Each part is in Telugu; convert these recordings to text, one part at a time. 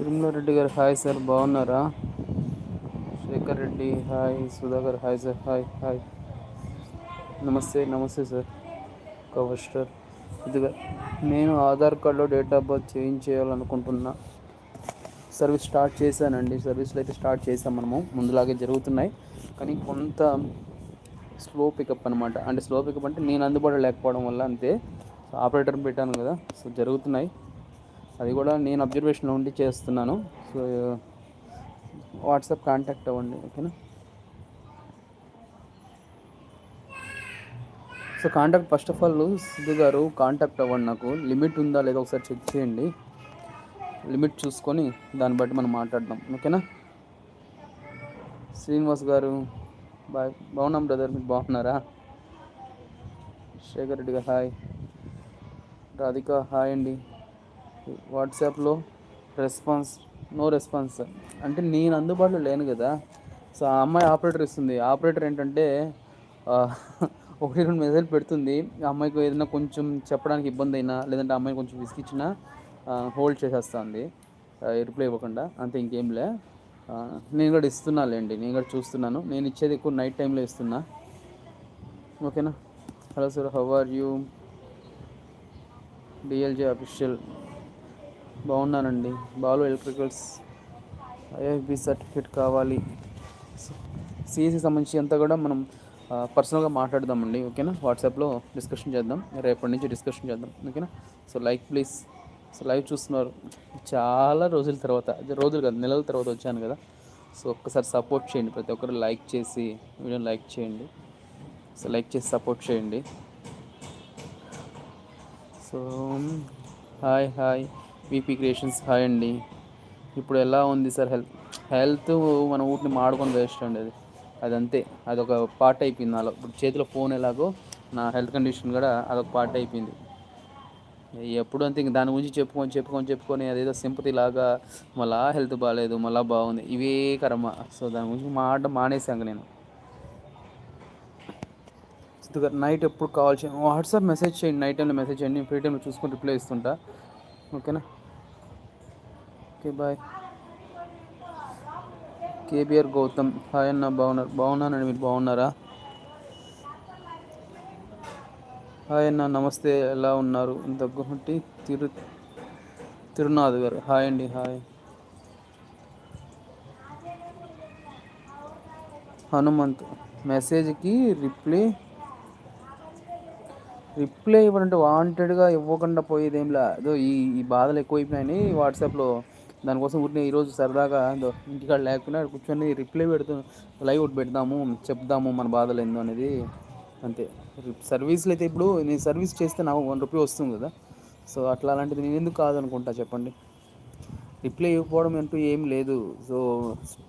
తిరుమల రెడ్డి గారు హాయ్ సార్ బాగున్నారా? Shekhar Reddy hi. Sudhakar hi sir hi hi. నమస్తే నమస్తే సార్. కవర్ స్టార్ ఇదిగా నేను ఆధార్ కార్డులో డేట్ ఆఫ్ బర్త్ చేంజ్ చేయాలనుకుంటున్నా. సర్వీస్ స్టార్ట్ చేశానండి. సర్వీస్లో అయితే స్టార్ట్ చేసాం మనము. ముందులాగే జరుగుతున్నాయి. కానీ కొంత స్లో పికప్ అనమాట అంటే స్లో పికప్ అంటే నేను అందుబాటులో లేకపోవడం వల్ల అంతే. సో ఆపరేటర్ పెట్టాను కదా. సో జరుగుతున్నాయి. అది కూడా నేను అబ్జర్వేషన్లో ఉండి చేస్తున్నాను. సో వాట్సాప్ కాంటాక్ట్ అవ్వండి ఓకేనా so contact first of all Siddhu గారు కాంటాక్ట్ అవ్వండి నాకు. లిమిట్ ఉందా లేదా ఒకసారి చెక్ చేయండి. లిమిట్ చూసుకొని దాన్ని బట్టి మనం మాట్లాడదాం ఓకేనా శ్రీనివాస్ గారు బాయ్ బాగున్నాం బ్రదర్ మీరు బాగున్నారా? శేఖర్ రెడ్డి గారు హాయ్ రాధిక హాయ్ అండి. వాట్సాప్లో రెస్పాన్స్ నో రెస్పాన్స్. అంటే నేను అందుబాటులో లేను కదా. సో ఆ అమ్మాయి ఆపరేటర్ ఇస్తుంది. ఆపరేటర్ ఏంటంటే ఒకటి రెండు మెసేజ్ పెడుతుంది. ఆ అమ్మాయికి ఏదైనా కొంచెం చెప్పడానికి ఇబ్బంది అయినా లేదంటే అమ్మాయి కొంచెం విసిగిచ్చినా హోల్డ్ చేసేస్తుంది. రిప్లై ఇవ్వకుండా. అంతే ఇంకేం లే. నేను కూడా ఇస్తున్నాలేండి. నేను కూడా చూస్తున్నాను. నేను ఇచ్చేది ఎక్కువ నైట్ టైంలో ఇస్తున్నా. ఓకేనా? Hello sir how are you? DLJ official. బాగున్నానండి. బాలు ఎలక్ట్రికల్స్ ఐఎఫ్బి సర్టిఫికేట్ కావాలి. సిఎస్సి సంబంధించి అంతా కూడా మనం పర్సనల్గా మాట్లాడదామండి ఓకేనా? వాట్సాప్లో డిస్కషన్ చేద్దాం. రేపటి నుంచి డిస్కషన్ చేద్దాం ఓకేనా? So like please. So live చూస్తున్నారు. చాలా రోజుల తర్వాత రోజులు కాదు నెలల తర్వాత వచ్చాను కదా. సో ఒక్కసారి సపోర్ట్ చేయండి. ప్రతి ఒక్కరు లైక్ చేసి వీడియోని లైక్ చేయండి. సో లైక్ చేసి సపోర్ట్ చేయండి. So hi hi. VP creations hi అండి. ఇప్పుడు ఎలా ఉంది సార్ హెల్త్ హెల్త్ మన ఊటిని మాడుకొని వేస్ట్ అండి అది. అది అంతే అదొక పార్ట్ అయిపోయింది నాలో. ఇప్పుడు చేతిలో ఫోన్ ఎలాగో నా హెల్త్ కండిషన్ కూడా అదొక పార్ట్ అయిపోయింది. ఎప్పుడు అంతే ఇంక దాని గురించి చెప్పుకొని చెప్పుకొని చెప్పుకొని అదేదో సింపతి లాగా మళ్ళా హెల్త్ బాగాలేదు మళ్ళా బాగుంది. ఇవే కర్మ. సో దాని గురించి మాట మానేసాక నేను. నైట్ ఎప్పుడు కాల్ చేయండి వాట్సాప్ మెసేజ్ చేయండి నైట్ టైంలో మెసేజ్ చేయండి ఫ్రీ టైంలో చూసుకొని రిప్లై ఇస్తుంటా. ఓకేనా? Okay bye KBR Gautham hi అన్న బాగున్నారు బాగున్నానండి మీరు బాగున్నారా? హాయ్ అన్న నమస్తే ఎలా ఉన్నారు? దగ్గుంటి తిరు తిరునాథ్ గారు హాయ్ అండి హాయ్ హనుమంత్ మెసేజ్కి రిప్లై రిప్లై ఇవ్వడంటే వాంటెడ్గా ఇవ్వకుండా పోయేది లేదు అదో ఈ ఈ బాధలు ఎక్కువైపోయినాయని వాట్సాప్లో. దానికోసం ఊరిని ఈరోజు సరదాగా ఇంటికాడ లేకపోయినా కూర్చొని రిప్లై పెడుతూ లైవ్ ఒకటి పెడదాము చెప్దాము మన బాధలు ఏందో అనేది. అంతే. సర్వీస్లు అయితే ఇప్పుడు నేను సర్వీస్ చేస్తే నాకు వన్ రూపీ వస్తుంది కదా. సో అట్లా అలాంటిది నేను ఎందుకు కాదనుకుంటా చెప్పండి? రిప్లై ఇవ్వకపోవడం అంటూ ఏం లేదు. సో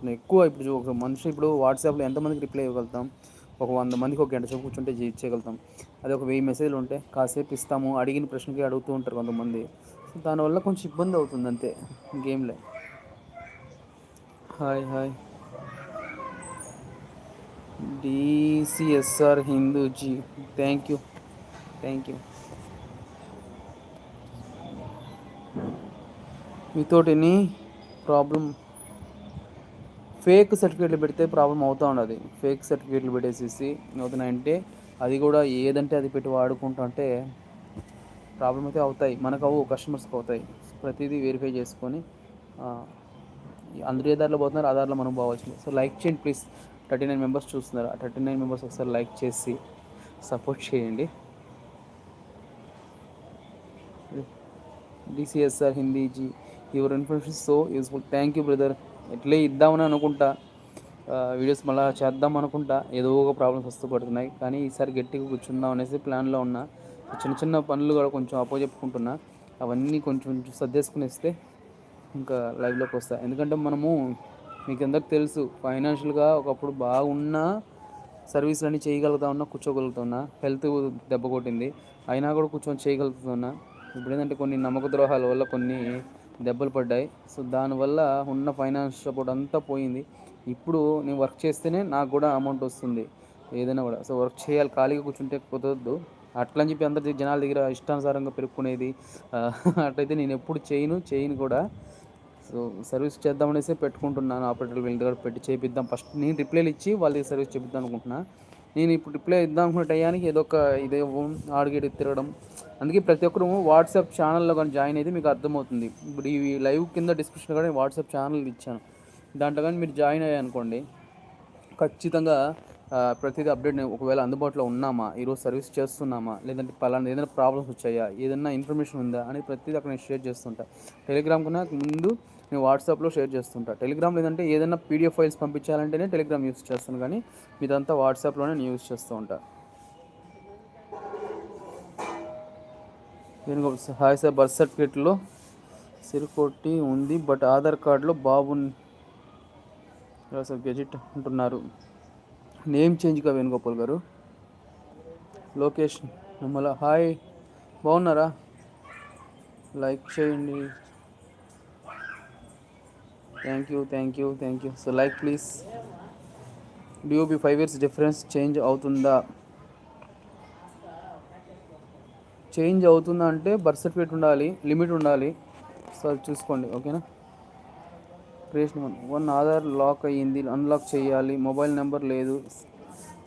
ఎక్కువ ఇప్పుడు ఒక మనిషి ఇప్పుడు వాట్సాప్లో ఎంతమందికి రిప్లై ఇవ్వగలుగుతాం? ఒక వంద మందికి ఒక గంట సేపు కూర్చుంటే ఇచ్చేయగలుగుతాం. అదే ఒక వెయ్యి మెసేజ్లు ఉంటే కాసేపు ఇస్తాము. అడిగిన ప్రశ్నకి అడుగుతూ ఉంటారు కొంతమంది. దానివల్ల కొంచెం ఇబ్బంది అవుతుంది అంతే గేమ్లో. Hi hi. డిసిఎస్ఆర్ హిందూజీ థ్యాంక్ యూ థ్యాంక్ యూ. మీతోటి ప్రాబ్లం ఫేక్ సర్టిఫికేట్లు పెడితే ప్రాబ్లం అవుతూ ఉండదు. ఫేక్ సర్టిఫికేట్లు పెట్టేసేసి అవుతున్నాయంటే అది కూడా ఏదంటే అది పెట్టి వాడుకుంటా అంటే ప్రాబ్లం అయితే అవుతాయి. మనకు అవు కస్టమర్స్కి అవుతాయి. ప్రతిదీ వెరిఫై చేసుకొని అందరి అందరూ ఏ దారిలో పోతున్నారు ఆ మనం పోవాల్సింది. సో లైక్ చేయండి ప్లీజ్ థర్టీ నైన్ మెంబర్స్ చూస్తున్నారు. ఆ థర్టీ నైన్ మెంబర్స్ ఒకసారి లైక్ చేసి సపోర్ట్ చేయండి. DCSR హిందీజీ your information so useful thank you brother ఎట్లే ఇద్దామని అనుకుంటా. వీడియోస్ మళ్ళీ చేద్దాం అనుకుంటా. ఏదో ఒక ప్రాబ్లమ్స్ వస్తూ పడుతున్నాయి. కానీ ఈసారి గట్టిగా కూర్చుందాం అనేసి ప్లాన్లో ఉన్నా. చిన్న చిన్న పనులు కూడా కొంచెం అపో చెప్పుకుంటున్నా అవన్నీ కొంచెం సర్దేసుకుని ఇస్తే ఇంకా లైవ్లోకి వస్తాయి ఎందుకంటే మనము మీకు అందరికి తెలుసు ఫైనాన్షియల్గా ఒకప్పుడు బాగున్నా సర్వీసులు అన్నీ చేయగలుగుతా ఉన్నా కూర్చోగలుగుతున్నా హెల్త్ దెబ్బ కొట్టింది. అయినా కూడా కూర్చొని చేయగలుగుతున్నా ఇప్పుడు ఏంటంటే కొన్ని నమ్మక ద్రోహాల వల్ల కొన్ని దెబ్బలు పడ్డాయి. సో దానివల్ల ఉన్న ఫైనాన్స్ సపోర్ట్ అంతా పోయింది. ఇప్పుడు నేను వర్క్ చేస్తేనే నాకు కూడా అమౌంట్ వస్తుంది. ఏదైనా కూడా. సో వర్క్ చేయాలి ఖాళీగా కూర్చుంటే కుదరద్దు అట్లని చెప్పి అందరి జనాల దగ్గర ఇష్టానుసారంగా పెరుక్కునేది. అట్లయితే నేను ఎప్పుడు చేయను చేయను కూడా. సో సర్వీస్ చేద్దామనేసి పెట్టుకుంటున్నాను. ఆపరేటర్ వీళ్ళ దగ్గర పెట్టి చేపిద్దాం. ఫస్ట్ నేను రిప్లైలు ఇచ్చి వాళ్ళకి సర్వీస్ చేపిద్దాం అనుకుంటున్నా. నేను ఇప్పుడు రిప్లై ఇద్దాం అనుకున్న టయానికి ఏదో ఒక ఇదే ఆడిగేడి తిరగడం. అందుకే ప్రతి ఒక్కరు వాట్సాప్ ఛానల్లో కానీ జాయిన్ అయితే మీకు అర్థమవుతుంది. ఇప్పుడు ఈ లైవ్ కింద డిస్క్రిప్షన్ కానీ వాట్సాప్ ఛానల్ ఇచ్చాను. దాంట్లో కానీ మీరు జాయిన్ అయ్యాయి అనుకోండి ఖచ్చితంగా ప్రతిదీ అప్డేట్ ఒకవేళ అందుబాటులో ఉన్నామా? ఈరోజు సర్వీస్ చేస్తున్నామా? లేదంటే పలానా ఏదైనా ప్రాబ్లమ్స్ వచ్చాయా? ఏదైనా ఇన్ఫర్మేషన్ ఉందా? అని ప్రతిదీ అక్కడ నేను షేర్ చేస్తుంటా. టెలిగ్రామ్ కన్నా ముందు నేను వాట్సాప్లో షేర్ చేస్తుంటా. టెలిగ్రామ్ లేదంటే ఏదైనా పీడిఎఫ్ ఫైల్స్ పంపించాలంటేనే టెలిగ్రామ్ యూస్ చేస్తాను. కానీ మీదంతా వాట్సాప్లోనే నేను యూస్ చేస్తూ ఉంటా. దీనికి హాయ్ సార్ బర్త్ సర్టిఫికేట్లో సిరుకొట్టి ఉంది. బట్ ఆధార్ కార్డులో బాబు సార్ గెజిట్ అంటున్నారు. నేమ్ చేంజ్గా వేణుగోపాల్ గారు? లొకేషన్ మిమ్మల్ని హాయ్. బాగున్నారా? లైక్ చేయండి. Thank you thank you thank you. So like please. DOB five years difference change అవుతుందా? చేంజ్ అవుతుందా అంటే బర్త్ సర్టిఫికేట్ ఉండాలి లిమిట్ ఉండాలి. సో చూసుకోండి ఓకేనా? Creation one one Aadhaar lock అయ్యింది అన్లాక్ చేయాలి మొబైల్ నెంబర్ లేదు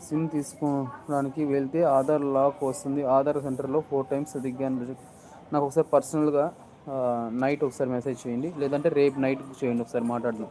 సిమ్ తీసుకోవడానికి వెళ్తే ఆధార్ లాక్ వస్తుంది ఆధార్ సెంటర్లో ఫోర్ టైమ్స్ దిగ్గాను నాకు ఒకసారి పర్సనల్గా నైట్ ఒకసారి మెసేజ్ చేయండి లేదంటే రేపు నైట్ చేయండి ఒకసారి మాట్లాడదాం.